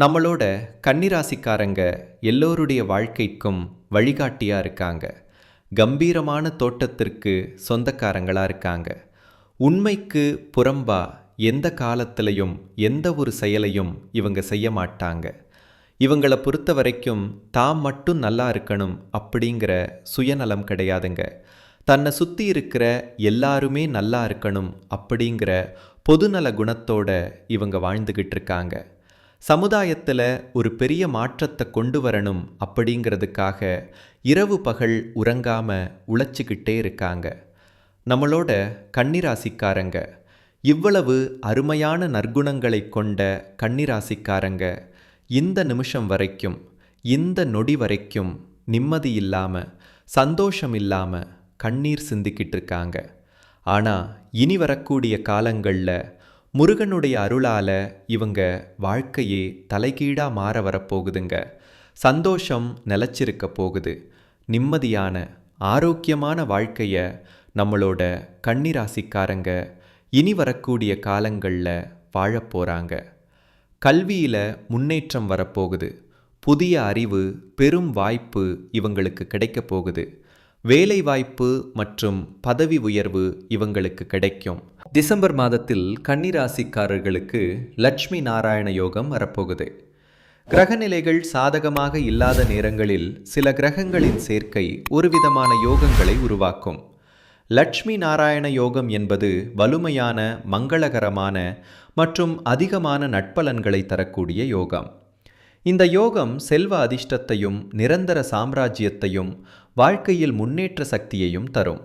நம்மளோட கன்னிராசிக்காரங்க எல்லோருடைய வாழ்க்கைக்கும் வழிகாட்டியாக இருக்காங்க. கம்பீரமான தோட்டத்திற்கு சொந்தக்காரங்களாக இருக்காங்க. உண்மைக்கு புறம்பா எந்த காலத்திலையும் எந்த ஒரு செயலையும் இவங்க செய்ய மாட்டாங்க. இவங்களை பொறுத்த வரைக்கும் தாம் மட்டும் நல்லா இருக்கணும் அப்படிங்கிற சுயநலம் கிடையாதுங்க. தன்னை சுற்றி இருக்கிற எல்லாருமே நல்லா இருக்கணும் அப்படிங்கிற பொதுநல குணத்தோட இவங்க வாழ்ந்துக்கிட்டு இருக்காங்க. சமுதாயத்தில் ஒரு பெரிய மாற்றத்தை கொண்டு வரணும் அப்படிங்கிறதுக்காக இரவு பகல் உறங்காம உழைச்சிக்கிட்டே இருக்காங்க. நம்மளோட கன்னிராசிக்காரங்க இவ்வளவு அருமையான நற்குணங்களை கொண்ட கன்னிராசிக்காரங்க இந்த நிமிஷம் வரைக்கும் இந்த நொடி வரைக்கும் நிம்மதி இல்லாமல் சந்தோஷம் இல்லாமல் கண்ணீர் சிந்திக்கிட்டு இருக்காங்க. ஆனால் இனி வரக்கூடிய காலங்களில் முருகனுடைய அருளால் இவங்க வாழ்க்கையே தலைகீழாக மாற வரப்போகுதுங்க. சந்தோஷம் நிலச்சிருக்க போகுது. நிம்மதியான ஆரோக்கியமான வாழ்க்கையை நம்மளோட கன்னிராசிக்காரங்க இனி வரக்கூடிய காலங்களில் வாழப்போகிறாங்க கல்வியில் முன்னேற்றம் வரப்போகுது. புதிய அறிவு பெரும் வாய்ப்பு இவங்களுக்கு கிடைக்கப் போகுது. வேலைவாய்ப்பு மற்றும் பதவி உயர்வு இவங்களுக்கு கிடைக்கும். டிசம்பர் மாதத்தில் கன்னிராசிக்காரர்களுக்கு லட்சுமி நாராயண யோகம் வரப்போகுது. கிரகநிலைகள் சாதகமாக இல்லாத நேரங்களில் சில கிரகங்களின் சேர்க்கை ஒரு விதமான யோகங்களை உருவாக்கும். லட்சுமி நாராயண யோகம் என்பது வலுமையான மங்களகரமான மற்றும் அதிகமான நட்பலன்களை தரக்கூடிய யோகம். இந்த யோகம் செல்வ அதிர்ஷ்டத்தையும் நிரந்தர சாம்ராஜ்யத்தையும் வாழ்க்கையில் முன்னேற்ற சக்தியையும் தரும்.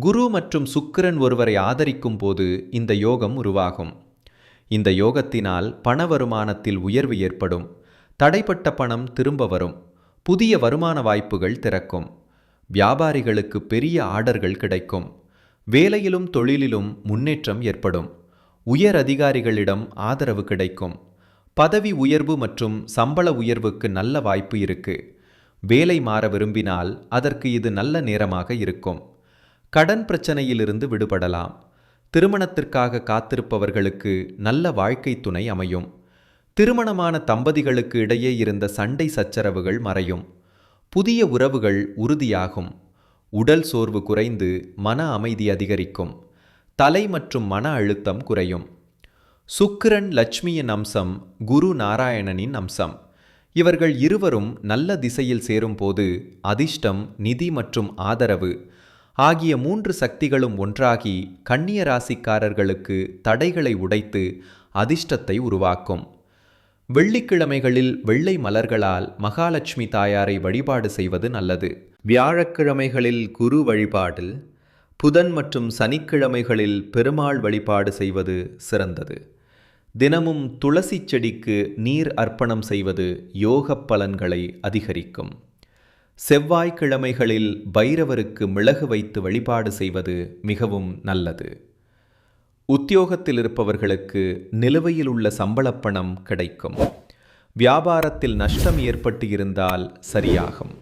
குரு மற்றும் சுக்கிரன் ஒருவரை ஆதரிக்கும் போது இந்த யோகம் உருவாகும். இந்த யோகத்தினால் பண வருமானத்தில் உயர்வு ஏற்படும். தடைப்பட்ட பணம் திரும்ப வரும். புதிய வருமான வாய்ப்புகள் திறக்கும். வியாபாரிகளுக்கு பெரிய ஆர்டர்கள் கிடைக்கும். வேலையிலும் தொழிலிலும் முன்னேற்றம் ஏற்படும். உயர் அதிகாரிகளிடம் ஆதரவு கிடைக்கும். பதவி உயர்வு மற்றும் சம்பள உயர்வுக்கு நல்ல வாய்ப்பு இருக்குது வேலை மாற விரும்பினால் அதற்கு இது நல்ல நேரமாக இருக்கும். கடன் பிரச்சனையிலிருந்து விடுபடலாம். திருமணத்திற்காக காத்திருப்பவர்களுக்கு நல்ல வாழ்க்கை துணை அமையும். திருமணமான தம்பதிகளுக்கு இடையே இருந்த சண்டை சச்சரவுகள் மறையும். புதிய உறவுகள் உறுதியாகும். உடல் சோர்வு குறைந்து மன அமைதி அதிகரிக்கும். தலை மற்றும் மன அழுத்தம் குறையும். சுக்கிரன் லட்சுமியின் அம்சம் குரு நாராயணனின் அம்சம். இவர்கள் இருவரும் நல்ல திசையில் சேரும்போது அதிர்ஷ்டம் நிதி மற்றும் ஆதரவு ஆகிய மூன்று சக்திகளும் ஒன்றாகி கன்னிய ராசிக்காரர்களுக்கு தடைகளை உடைத்து அதிர்ஷ்டத்தை உருவாக்கும். வெள்ளிக்கிழமைகளில் வெள்ளை மலர்களால் மகாலட்சுமி தாயாரை வழிபாடு செய்வது நல்லது. வியாழக்கிழமைகளில் குரு வழிபாடு புதன் மற்றும் சனிக்கிழமைகளில் பெருமாள் வழிபாடு செய்வது சிறந்தது. தினமும் துளசி செடிக்கு நீர் அர்ப்பணம் செய்வது யோக பலன்களை அதிகரிக்கும். செவ்வாய்க்கிழமைகளில் பைரவருக்கு மிளகு வைத்து வழிபாடு செய்வது மிகவும் நல்லது. உத்தியோகத்தில் இருப்பவர்களுக்கு நிலுவையில் உள்ள சம்பளப்பணம் கிடைக்கும். வியாபாரத்தில் நஷ்டம் ஏற்பட்டு இருந்தால் சரியாகும்.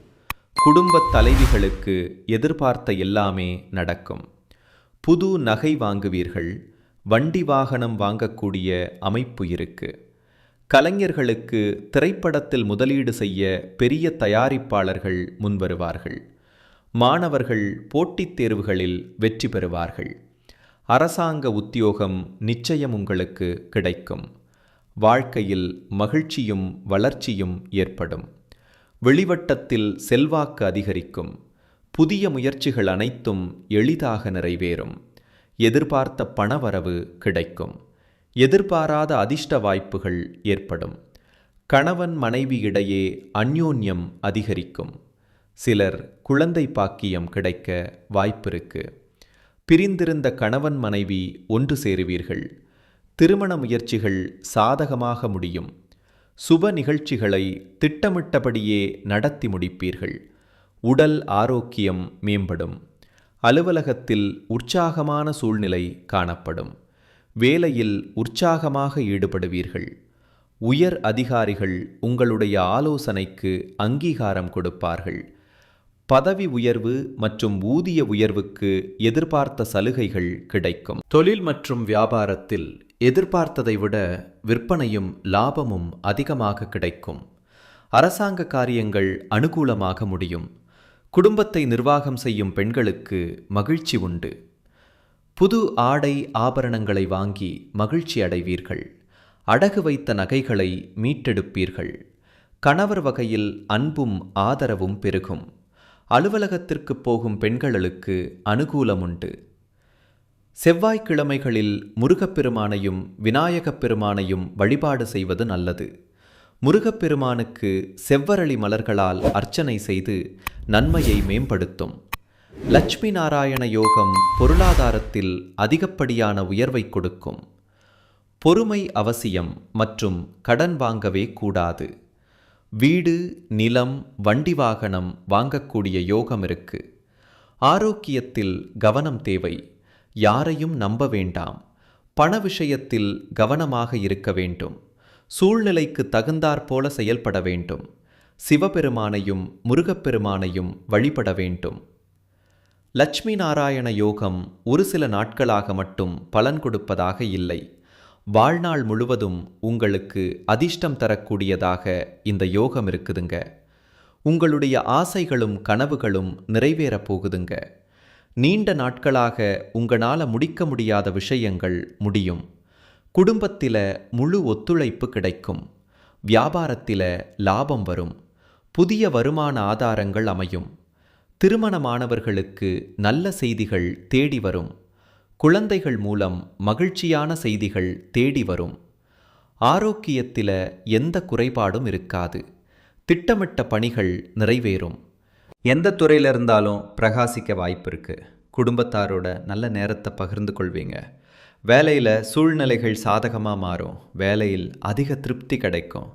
குடும்பத் தலைவிகளுக்கு எதிர்பார்த்த எல்லாமே நடக்கும். புது நகை வாங்குவீர்கள் வண்டி வாகனம் வாங்கக்கூடிய அமைப்பு இருக்கு. கலைஞர்களுக்கு திரைப்படத்தில் முதலீடு செய்ய பெரிய தயாரிப்பாளர்கள் முன்வருவார்கள். மாணவர்கள் போட்டித் தேர்வுகளில் வெற்றி பெறுவார்கள். அரசாங்க உத்தியோகம் நிச்சயம் உங்களுக்கு கிடைக்கும். வாழ்க்கையில் மகிழ்ச்சியும் வளர்ச்சியும் ஏற்படும். வெளிவட்டத்தில் செல்வாக்கு அதிகரிக்கும். புதிய முயற்சிகள் அனைத்தும் எளிதாக நிறைவேறும். எதிர்பார்த்த பணவரவு கிடைக்கும். எதிர்பாராத அதிர்ஷ்ட வாய்ப்புகள் ஏற்படும். கணவன் மனைவி இடையே அந்யோன்யம் அதிகரிக்கும். சிலர் குழந்தை பாக்கியம் கிடைக்க வாய்ப்பிருக்கு. பிரிந்திருந்த கணவன் மனைவி ஒன்று சேருவீர்கள். திருமண முயற்சிகள் சாதகமாக முடியும். சுப நிகழ்ச்சிகளை திட்டமிட்டபடியே நடத்தி முடிப்பீர்கள். உடல் ஆரோக்கியம் மேம்படும். அலுவலகத்தில் உற்சாகமான சூழ்நிலை காணப்படும். வேலையில் உற்சாகமாக ஈடுபடுவீர்கள். உயர் அதிகாரிகள் உங்களுடைய ஆலோசனைக்கு அங்கீகாரம் கொடுப்பார்கள். பதவி உயர்வு மற்றும் ஊதிய உயர்வுக்கு எதிர்பார்த்த சலுகைகள் கிடைக்கும். தொழில் மற்றும் வியாபாரத்தில் எதிர்பார்த்ததை விட விற்பனையும் லாபமும் அதிகமாக கிடைக்கும். அரசாங்க காரியங்கள் அனுகூலமாக முடியும். குடும்பத்தை நிர்வாகம் செய்யும் பெண்களுக்கு மகிழ்ச்சி உண்டு. புது ஆடை ஆபரணங்களை வாங்கி மகிழ்ச்சி அடைவீர்கள். அடகு வைத்த நகைகளை மீட்டெடுப்பீர்கள். கணவர் வகையில் அன்பும் ஆதரவும் பெருகும். அலுவலகத்திற்கு போகும் பெண்களுக்கு அனுகூலம் உண்டு செவ்வாய்க்கிழமைகளில் முருகப்பெருமானையும் விநாயகப் பெருமானையும் வழிபாடு செய்வது நல்லது. முருகப்பெருமானுக்கு செவ்வரளி மலர்களால் அர்ச்சனை செய்து நன்மையை மேம்படுத்தும். லட்சுமி நாராயண யோகம் பொருளாதாரத்தில் அதிகப்படியான உயர்வை கொடுக்கும். பொறுமை அவசியம் மற்றும் கடன் வாங்கவே கூடாது. வீடு நிலம் வண்டி வாகனம் வாங்கக்கூடிய யோகம் இருக்கு. ஆரோக்கியத்தில் கவனம் தேவை. யாரையும் நம்ப வேண்டாம். பண விஷயத்தில் கவனமாக இருக்க வேண்டும். சூழ்நிலைக்கு தகுந்தாற்போல செயல்பட வேண்டும். சிவபெருமானையும் முருகப்பெருமானையும் வழிபட வேண்டும். லட்சுமி நாராயண யோகம் ஒரு சில நாட்களாக மட்டும் பலன் கொடுப்பதாக இல்லை. வாழ்நாள் முழுவதும் உங்களுக்கு அதிர்ஷ்டம் தரக்கூடியதாக இந்த யோகம் இருக்குதுங்க. உங்களுடைய ஆசைகளும் கனவுகளும் நிறைவேறப் போகுதுங்க. நீண்ட நாட்களாக உங்களால் முடிக்க முடியாத விஷயங்கள் முடியும். குடும்பத்தில் முழு ஒத்துழைப்பு கிடைக்கும். வியாபாரத்தில் லாபம் வரும். புதிய வருமான ஆதாரங்கள் அமையும். திருமணமானவர்களுக்கு நல்ல செய்திகள் தேடி வரும். குழந்தைகள் மூலம் மகிழ்ச்சியான செய்திகள் தேடி வரும். ஆரோக்கியத்தில் எந்த குறைபாடும் இருக்காது. திட்டமிட்ட பணிகள் நிறைவேறும். எந்த துறையில் இருந்தாலும் பிரகாசிக்க வாய்ப்பு இருக்குது குடும்பத்தாரோட நல்ல நேரத்தை பகிர்ந்து கொள்வீங்க. வேலையில் சூழ்நிலைகள் சாதகமாக மாறும். வேலையில் அதிக திருப்தி கிடைக்கும்.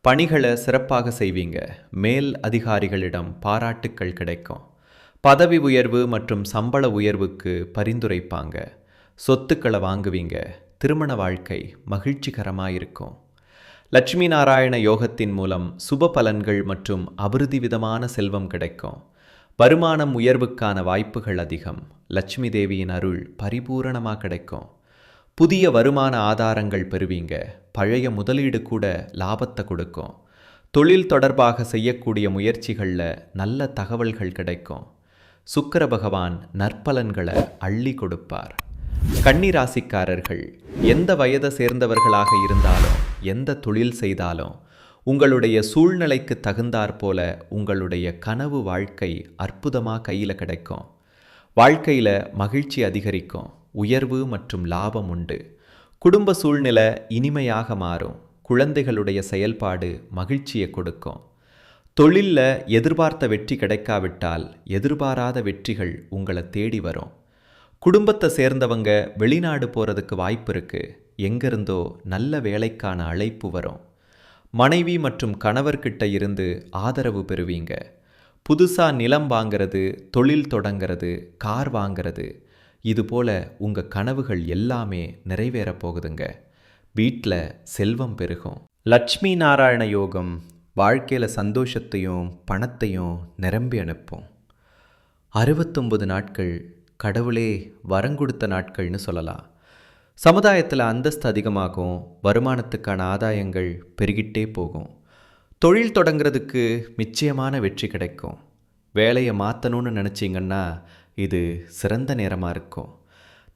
பணிகளை சிறப்பாக செய்வீங்க. மேல் அதிகாரிகளிடம் பாராட்டுக்கள் கிடைக்கும். பதவி உயர்வு மற்றும் சம்பள உயர்வுக்கு பரிந்துரைப்பாங்க. சொத்துக்களை வாங்குவீங்க. திருமண வாழ்க்கை மகிழ்ச்சிகரமாக இருக்கும். லட்சுமி நாராயண யோகத்தின் மூலம் சுப பலன்கள் மற்றும் அபிருதி விதமான செல்வம் கிடைக்கும். வருமானம் உயர்வுக்கான வாய்ப்புகள் அதிகம். லட்சுமி தேவியின் அருள் பரிபூரணமாக கிடைக்கும். புதிய வருமான ஆதாரங்கள் பெறுவீங்க. பழைய முதலீடு கூட லாபத்தை கொடுக்கும். தொழில் தொடர்பாக செய்யக்கூடிய முயற்சிகளில் நல்ல தகவல்கள் கிடைக்கும். சுக்கர பகவான் நற்பலன்களை அள்ளி கொடுப்பார். கன்னிராசிக்காரர்கள் எந்த வயதை சேர்ந்தவர்களாக இருந்தாலும் எந்த தொழில் செய்தாலும் உங்களுடைய சூழ்நிலைக்கு தகுந்தாற் போல உங்களுடைய கனவு வாழ்க்கை அற்புதமாக கையில் கிடைக்கும். வாழ்க்கையில் மகிழ்ச்சி அதிகரிக்கும். உயர்வு மற்றும் லாபம் உண்டு. குடும்ப சூழ்நிலை இனிமையாக மாறும். குழந்தைகளுடைய செயல்பாடு மகிழ்ச்சியை கொடுக்கும். தொழிலில் எதிர்பார்த்த வெற்றி கிடைக்காவிட்டால் எதிர்பாராத வெற்றிகள் உங்களை தேடி வரும். குடும்பத்தை சேர்ந்தவங்க வெளிநாடு போகிறதுக்கு வாய்ப்பு இருக்குது எங்கிருந்தோ நல்ல வேலைக்கான அழைப்பு வரும். மனைவி மற்றும் கணவர்கிட்ட இருந்து ஆதரவு பெறுவீங்க. புதுசாக நிலம் வாங்கிறது தொழில் தொடங்கிறது கார் வாங்கிறது இதுபோல உங்கள் கனவுகள் எல்லாமே நிறைவேறப் போகுதுங்க. வீட்டில் செல்வம் பெருகும். லட்சுமி நாராயண யோகம் வாழ்க்கையில் சந்தோஷத்தையும் பணத்தையும் நிரம்பி அனுப்பும். அறுபத்தொம்பது நாட்கள் கடவுளே வரங்கொடுத்த நாட்கள்னு சொல்லலாம். சமுதாயத்தில் அந்தஸ்து அதிகமாகும் வருமானத்துக்கான ஆதாயங்கள் பெருகிட்டே போகும். தொழில் தொடங்கிறதுக்கு நிச்சயமான வெற்றி கிடைக்கும். வேலையை மாற்றணும்னு நினச்சிங்கன்னா இது சிறந்த நேரமாக இருக்கும்.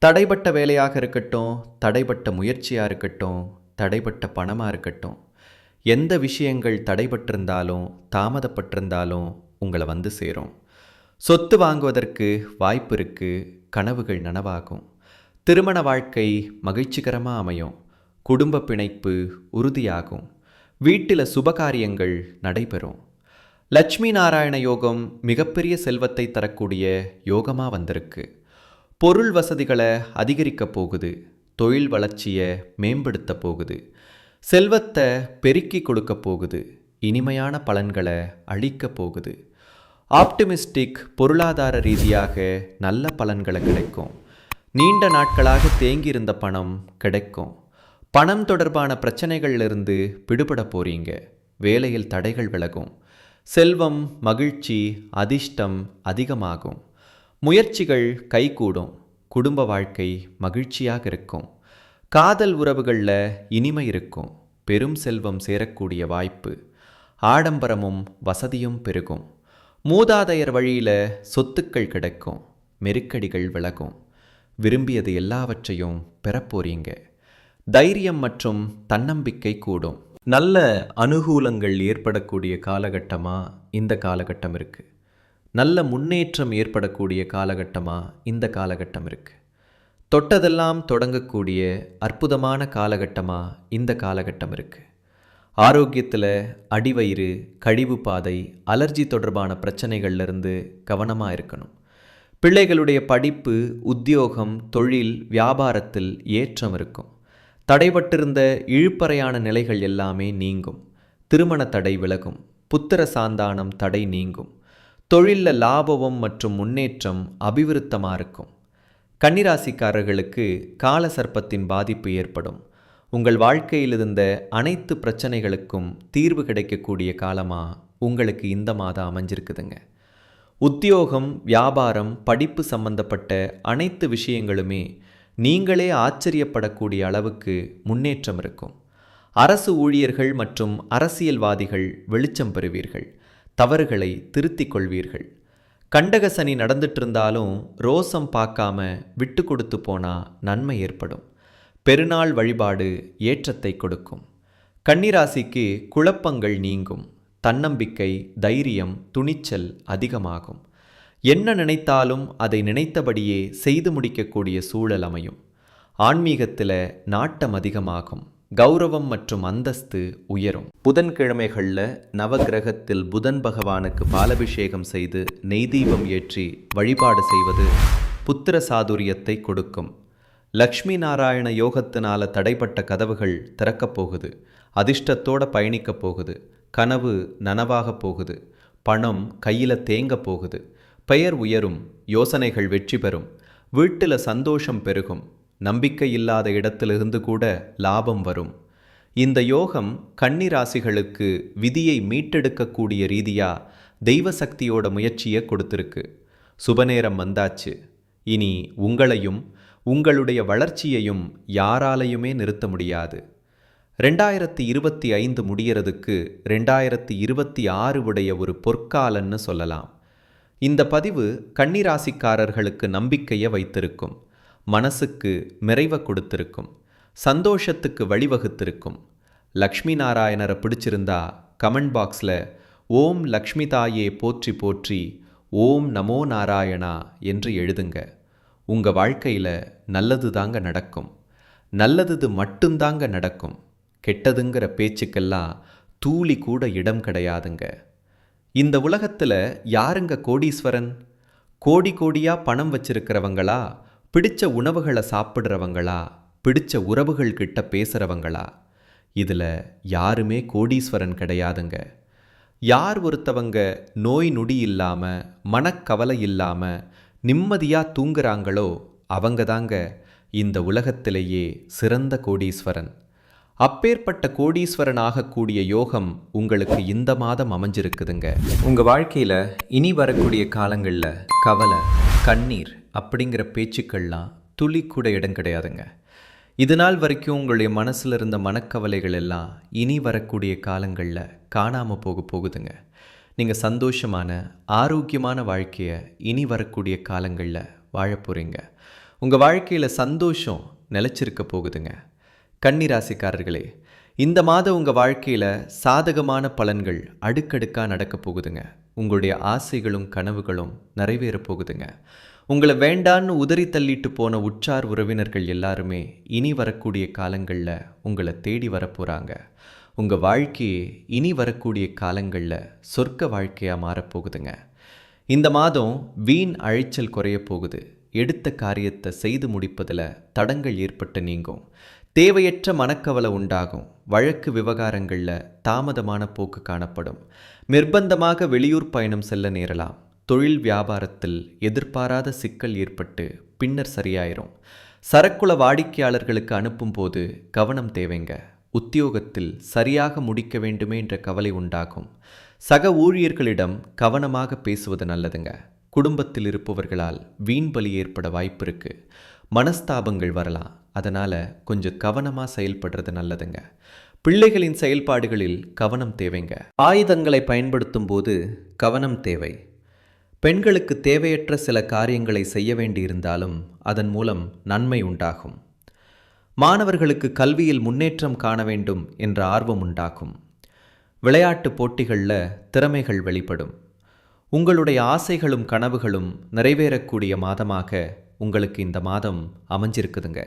தடைப்பட்ட வேலையாக இருக்கட்டும் தடைப்பட்ட முயற்சியாக இருக்கட்டும் தடைப்பட்ட பணமாக இருக்கட்டும் எந்த விஷயங்கள் தடைபட்டிருந்தாலும் தாமதப்பட்டிருந்தாலும் உங்களை வந்து சேரும். சொத்து வாங்குவதற்கு வாய்ப்பு இருக்குது கனவுகள் நனவாகும். திருமண வாழ்க்கை மகிழ்ச்சிகரமாக அமையும் குடும்ப பிணைப்பு உறுதியாகும் வீட்டில் சுபகாரியங்கள் நடைபெறும். லட்சுமி நாராயண யோகம் மிகப்பெரிய செல்வத்தை தரக்கூடிய யோகமாக வந்திருக்கு. பொருள் வசதிகளை அதிகரிக்கப் போகுது தொழில் வளர்ச்சியை மேம்படுத்த போகுது செல்வத்தை பெருக்கி கொடுக்க போகுது இனிமையான பலன்களை அழிக்கப் போகுது. ஆப்டிமிஸ்டிக் பொருளாதார ரீதியாக நல்ல பலன்களை கிடைக்கும். நீண்ட நாட்களாக தேங்கியிருந்த பணம் கிடைக்கும். பணம் தொடர்பான பிரச்சனைகள்லிருந்து விடுபட போறீங்க. வேலையில் தடைகள் விலகும். செல்வம் மகிழ்ச்சி அதிர்ஷ்டம் அதிகமாகும். முயற்சிகள் கைகூடும். குடும்ப வாழ்க்கை மகிழ்ச்சியாக இருக்கும். காதல் உறவுகளில் இனிமை இருக்கும். பெரும் செல்வம் சேரக்கூடிய வாய்ப்பு. ஆடம்பரமும் வசதியும் பெருகும். மூதாதையர் வழியில் சொத்துக்கள் கிடைக்கும். மெருக்கடிகள் விலகும். விரும்பியது எல்லாவற்றையும் பெறப்போறீங்க தைரியம் மற்றும் தன்னம்பிக்கை கூடும். நல்ல அனுகூலங்கள் ஏற்படக்கூடிய காலகட்டமாக இந்த காலகட்டம் இருக்குது நல்ல முன்னேற்றம் ஏற்படக்கூடிய காலகட்டமாக இந்த காலகட்டம் இருக்குது தொட்டதெல்லாம் தொடங்கக்கூடிய அற்புதமான காலகட்டமாக இந்த காலகட்டம் இருக்குது ஆரோக்கியத்தில் அடிவயிறு கழிவு பாதை அலர்ஜி தொடர்பான பிரச்சனைகள்லேருந்து கவனமாக இருக்கணும். பிள்ளைகளுடைய படிப்பு உத்தியோகம் தொழில் வியாபாரத்தில் ஏற்றம் இருக்கும். தடைபட்டிருந்த இழுப்பறையான நிலைகள் எல்லாமே நீங்கும். திருமண தடை விலகும். புத்திர சாந்தானம் தடை நீங்கும். தொழிலில் லாபம் மற்றும் முன்னேற்றம் அபிவிருத்தமாக இருக்கும். கன்னிராசிக்காரர்களுக்கு கால சர்ப்பத்தின் பாதிப்பு ஏற்படும். உங்கள் வாழ்க்கையில் இருந்த அனைத்து பிரச்சனைகளுக்கும் தீர்வு கிடைக்கக்கூடிய காலமாக உங்களுக்கு இந்த மாதம் அமைஞ்சிருக்குதுங்க. உத்தியோகம் வியாபாரம் படிப்பு சம்பந்தப்பட்ட அனைத்து விஷயங்களுமே நீங்களே ஆச்சரியப்படக்கூடிய அளவுக்கு முன்னேற்றம் இருக்கும். அரசு ஊழியர்கள் மற்றும் அரசியல்வாதிகள் வெளிச்சம் பெறுவீர்கள் தவறுகளை திருத்திக் கொள்வீர்கள். கண்டக சனி நடந்துட்டு இருந்தாலும் ரோசம் பார்க்காம விட்டு கொடுத்து போனா நன்மை ஏற்படும். பெருநாள் வழிபாடு ஏற்றத்தை கொடுக்கும். கன்னிராசிக்கு குழப்பங்கள் நீங்கும் தன்னம்பிக்கை தைரியம் துணிச்சல் அதிகமாகும். என்ன நினைத்தாலும் அதை நினைத்தபடியே செய்து முடிக்கக்கூடிய சூழல் அமையும். ஆன்மீகத்தில் நாட்டம் அதிகமாகும். கௌரவம் மற்றும் அந்தஸ்து உயரும். புதன்கிழமைகளில் நவகிரகத்தில் புதன் பகவானுக்கு பாலபிஷேகம் செய்து நெய்தீபம் ஏற்றி வழிபாடு செய்வது புத்திர சாதுரியத்தை கொடுக்கும். லக்ஷ்மி நாராயண யோகத்தினால தடைப்பட்ட கதவுகள் திறக்கப் போகுது. அதிர்ஷ்டத்தோட பயணிக்கப் போகுது. கனவு நனவாக போகுது. பணம் கையில் தேங்க போகுது. பெயர் உயரும் யோசனைகள் வெற்றி பெறும் வீட்டில் சந்தோஷம் பெருகும் நம்பிக்கை இல்லாத இடத்திலிருந்து கூட லாபம் வரும். இந்த யோகம் கன்னிராசிகளுக்கு விதியை மீட்டெடுக்கக்கூடிய ரீதியாக தெய்வ சக்தியோட முயற்சியை கொடுத்துருக்கு. சுபநேரம் வந்தாச்சு. இனி உங்களையும் உங்களுடைய வளர்ச்சியையும் யாராலையுமே நிறுத்த முடியாது. ரெண்டாயிரத்தி இருபத்தி ஐந்து முடியறதுக்கு ரெண்டாயிரத்தி இருபத்தி ஆறு உடைய ஒரு பொற்காலன்னு சொல்லலாம். இந்த பதிவு கன்னிராசிக்காரர்களுக்கு நம்பிக்கையை வைத்திருக்கும் மனசுக்கு நிறைவை கொடுத்திருக்கும் சந்தோஷத்துக்கு வழிவகுத்திருக்கும். லக்ஷ்மி நாராயணரை பிடிச்சிருந்தா கமெண்ட் பாக்ஸில் ஓம் லக்ஷ்மி தாயே போற்றி போற்றி ஓம் நமோ நாராயணா என்று எழுதுங்க. உங்கள் வாழ்க்கையில் நல்லது தாங்க நடக்கும். நல்லது மட்டும்தாங்க நடக்கும். கெட்டதுங்கிற பேச்சுக்கெல்லாம் தூளி கூட இடம் கிடையாதுங்க. இந்த உலகத்தில் யாருங்க கோடீஸ்வரன்? கோடி கோடியாக பணம் வச்சிருக்கிறவங்களா? பிடிச்ச உணவுகளை சாப்பிட்றவங்களா? பிடிச்ச உறவுகள் கிட்ட பேசுகிறவங்களா இதில் யாருமே கோடீஸ்வரன் கிடையாதுங்க. யார் ஒருத்தவங்க நோய் நொடி இல்லாமல் மனக்கவலை இல்லாமல் நிம்மதியாக தூங்குறாங்களோ அவங்க தாங்க இந்த உலகத்திலேயே சிறந்த கோடீஸ்வரன். அப்பேற்பட்ட கோடீஸ்வரன் ஆகக்கூடிய யோகம் உங்களுக்கு இந்த மாதம் அமைஞ்சிருக்குதுங்க. உங்கள் வாழ்க்கையில் இனி வரக்கூடிய காலங்களில் கவலை கண்ணீர் அப்படிங்கிற பேச்சுக்கள்லாம் துளி கூட இடம் கிடையாதுங்க. இது நாள் வரைக்கும் உங்களுடைய மனசில் இருந்த மனக்கவலைகள் எல்லாம் இனி வரக்கூடிய காலங்களில் காணாமல் போக போகுதுங்க. நீங்கள் சந்தோஷமான ஆரோக்கியமான வாழ்க்கையை இனி வரக்கூடிய காலங்களில் வாழ போகிறீங்க உங்கள் வாழ்க்கையில் சந்தோஷம் நிலச்சிருக்க போகுதுங்க. கன்னிராசிக்காரர்களே இந்த மாதம் உங்கள் வாழ்க்கையில் சாதகமான பலன்கள் அடுக்கடுக்காக நடக்க போகுதுங்க. உங்களுடைய ஆசைகளும் கனவுகளும் நிறைவேற போகுதுங்க. உங்களை வேண்டான்னு உதறி தள்ளிட்டு போன உற்றார் உறவினர்கள் எல்லாருமே இனி வரக்கூடிய காலங்களில் உங்களை தேடி வரப்போகிறாங்க உங்கள் வாழ்க்கையே இனி வரக்கூடிய காலங்களில் சொர்க்க வாழ்க்கையாக மாறப்போகுதுங்க இந்த மாதம் வீண் அழைச்சல் குறைய போகுது. எடுத்த காரியத்தை செய்து முடிப்பதில் தடங்கள் ஏற்பட்டு நீங்கும். தேவையற்ற மனக்கவலை உண்டாகும். வழக்கு விவகாரங்களில் தாமதமான போக்கு காணப்படும். நிர்பந்தமாக வெளியூர் பயணம் செல்ல நேரலாம். தொழில் வியாபாரத்தில் எதிர்பாராத சிக்கல் ஏற்பட்டு பின்னர் சரியாயிரும். சரக்குல வாடிக்கையாளர்களுக்கு அனுப்பும்போது கவனம் தேவைங்க. உத்தியோகத்தில் சரியாக முடிக்க வேண்டுமே என்ற கவலை உண்டாகும். சக ஊழியர்களிடம் கவனமாக பேசுவது நல்லதுங்க. குடும்பத்தில் இருப்பவர்களால் வீண் பலி ஏற்பட வாய்ப்பு இருக்கு. மனஸ்தாபங்கள் வரலாம். அதனால் கொஞ்சம் கவனமாக செயல்படுறது நல்லதுங்க. பிள்ளைகளின் செயல்பாடுகளில் கவனம் தேவைங்க. ஆயுதங்களை பயன்படுத்தும் போது கவனம் தேவை. பெண்களுக்கு தேவையற்ற சில காரியங்களை செய்ய வேண்டியிருந்தாலும் அதன் மூலம் நன்மை உண்டாகும். மாணவர்களுக்கு கல்வியில் முன்னேற்றம் காண வேண்டும் என்ற ஆர்வம் உண்டாகும். விளையாட்டு போட்டிகளில் திறமைகள் வெளிப்படும். உங்களுடைய ஆசைகளும் கனவுகளும் நிறைவேறக்கூடிய மாதமாக உங்களுக்கு இந்த மாதம் அமைஞ்சிருக்குதுங்க.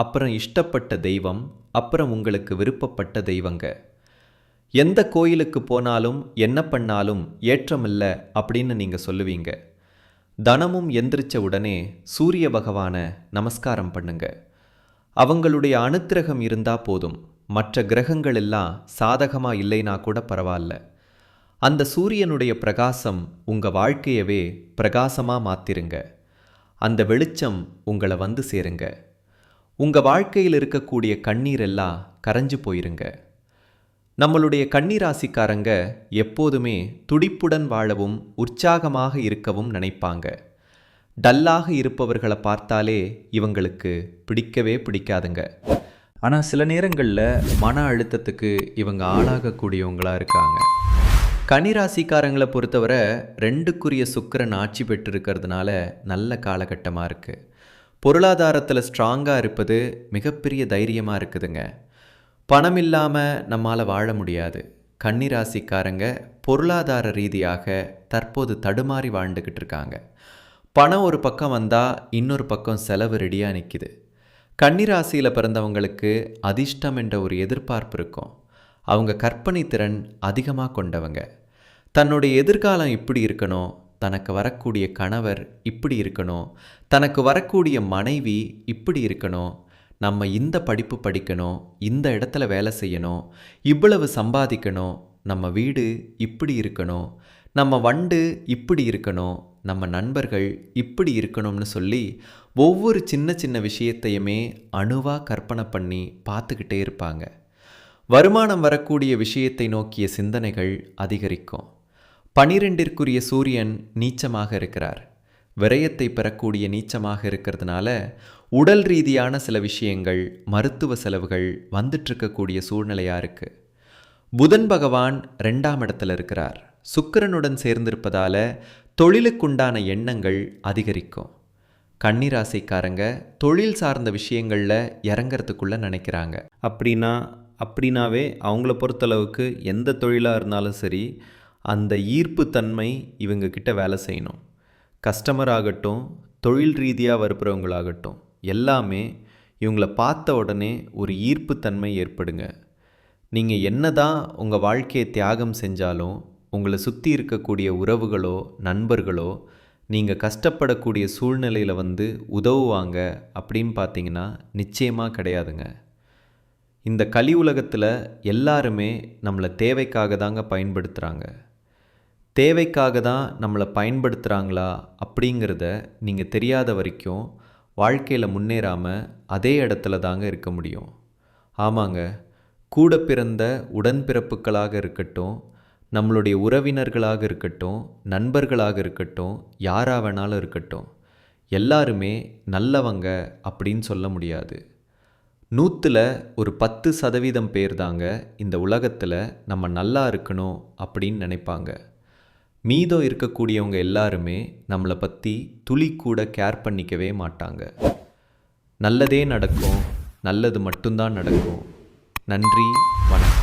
அப்புறம் இஷ்டப்பட்ட தெய்வம் அப்புறம் உங்களுக்கு விருப்பப்பட்ட தெய்வங்க. எந்த கோயிலுக்கு போனாலும் என்ன பண்ணாலும் ஏற்றமில்ல அப்படின்னு நீங்கள் சொல்லுவீங்க. தனமும் எந்திரிச்ச உடனே சூரிய பகவானை நமஸ்காரம் பண்ணுங்க. அவங்களுடைய அனுத்திரகம் இருந்தால் போதும். மற்ற கிரகங்கள் எல்லாம் சாதகமாக இல்லைனா கூட பரவாயில்ல. அந்த சூரியனுடைய பிரகாசம் உங்கள் வாழ்க்கையவே பிரகாசமாக மாத்திருங்க. அந்த வெளிச்சம் உங்களை வந்து சேருங்க. உங்கள் வாழ்க்கையில் இருக்கக்கூடிய கண்ணீர் எல்லாம் கரைஞ்சு போயிருங்க. நம்மளுடைய கண்ணீராசிக்காரங்க எப்போதுமே துடிப்புடன் வாழவும் உற்சாகமாக இருக்கவும் நினைப்பாங்க. டல்லாக இருப்பவர்களை பார்த்தாலே இவங்களுக்கு பிடிக்கவே பிடிக்காதுங்க. ஆனால் சில நேரங்களில் மன அழுத்தத்துக்கு இவங்க ஆளாகக்கூடியவங்களாக இருக்காங்க. கனிராசிக்காரங்களை பொறுத்தவரை ரெண்டுக்குரிய சுக்கரன் ஆட்சி பெற்றிருக்கிறதுனால நல்ல காலகட்டமாக இருக்குது பொருளாதாரத்தில் ஸ்ட்ராங்காக இருப்பது மிகப்பெரிய தைரியமாக இருக்குதுங்க. பணம் இல்லாமல் நம்மால் வாழ முடியாது. கன்னிராசிக்காரங்க பொருளாதார ரீதியாக தற்போது தடுமாறி வாழ்ந்துக்கிட்டு இருக்காங்க. பணம் ஒரு பக்கம் வந்தால் இன்னொரு பக்கம் செலவு ரெடியாக நிற்கிது கன்னிராசியில் பிறந்தவங்களுக்கு அதிர்ஷ்டம் என்ற ஒரு எதிர்பார்ப்பு இருக்கும். அவங்க கற்பனை திறன் அதிகமாக கொண்டவங்க. தன்னுடைய எதிர்காலம் இப்படி இருக்கணும் தனக்கு வரக்கூடிய கணவர் இப்படி இருக்கணும்? தனக்கு வரக்கூடிய மனைவி இப்படி இருக்கணும்? நம்ம இந்த படிப்பு படிக்கணும் இந்த இடத்துல வேலை செய்யணும் இவ்வளவு சம்பாதிக்கணும் நம்ம வீடு இப்படி இருக்கணும் நம்ம வண்டு இப்படி இருக்கணும் நம்ம நண்பர்கள் இப்படி இருக்கணும்னு சொல்லி ஒவ்வொரு சின்ன சின்ன விஷயத்தையுமே அணுவாக கற்பனை பண்ணி பார்த்துக்கிட்டே இருப்பாங்க. வருமானம் வரக்கூடிய விஷயத்தை நோக்கிய சிந்தனைகள் அதிகரிக்கும். பனிரெண்டிற்குரிய சூரியன் நீச்சமாக இருக்கிறார். விரயத்தை பெறக்கூடிய நீச்சமாக இருக்கிறதுனால உடல் ரீதியான சில விஷயங்கள் மருத்துவ செலவுகள் வந்துட்டுருக்கக்கூடிய சூழ்நிலையாக இருக்குது புதன் பகவான் ரெண்டாம் இடத்துல இருக்கிறார். சுக்கிரனுடன் சேர்ந்திருப்பதால் தொழிலுக்குண்டான எண்ணங்கள் அதிகரிக்கும். கன்னிராசிக்காரங்க தொழில் சார்ந்த விஷயங்களில் இறங்கிறதுக்குள்ளே நினைக்கிறாங்க. அப்படின்னா அப்படின்னாவே அவங்கள பொறுத்தளவுக்கு எந்த தொழிலாக இருந்தாலும் சரி அந்த ஈர்ப்பு தன்மை இவங்க கிட்ட வேலை செய்யணும். கஸ்டமர் ஆகட்டும் தொழில் ரீதியாக வருப்புறவங்களாகட்டும் எல்லாமே இவங்களை பார்த்த உடனே ஒரு ஈர்ப்புத்தன்மை ஏற்படுங்க. நீங்கள் என்ன தான் உங்கள் வாழ்க்கையை தியாகம் செஞ்சாலும் உங்களை சுற்றி இருக்கக்கூடிய உறவுகளோ நண்பர்களோ நீங்கள் கஷ்டப்படக்கூடிய சூழ்நிலையில் வந்து உதவுவாங்க அப்படின்னு பார்த்தீங்கன்னா நிச்சயமாக கிடையாதுங்க. இந்த கலி உலகத்தில் எல்லாருமே நம்மளை தேவைக்காக தாங்க பயன்படுத்துகிறாங்க தேவைக்காக தான் நம்மளை பயன்படுத்துகிறாங்களா அப்படிங்கிறத நீங்கள் தெரியாத வரைக்கும் வாழ்க்கையில் முன்னேறாமல் அதே இடத்துல தாங்க இருக்க முடியும். ஆமாங்க கூட பிறந்த உடன்பிறப்புகளாக இருக்கட்டும் நம்மளுடைய உறவினர்களாக இருக்கட்டும் நண்பர்களாக இருக்கட்டும் யாராக வேணாலும் இருக்கட்டும் எல்லாருமே நல்லவங்க அப்படின்னு சொல்ல முடியாது. நூற்றில் ஒரு பத்து சதவீதம் பேர் தாங்க இந்த உலகத்தில் நம்ம நல்லா இருக்கணும் அப்படின்னு நினைப்பாங்க. மீதம் இருக்கக்கூடியவங்க எல்லாருமே நம்மளை பற்றி துளி கூட கேர் பண்ணிக்கவே மாட்டாங்க. நல்லதே நடக்கும் நல்லது மட்டும்தான் நடக்கும். நன்றி வணக்கம்.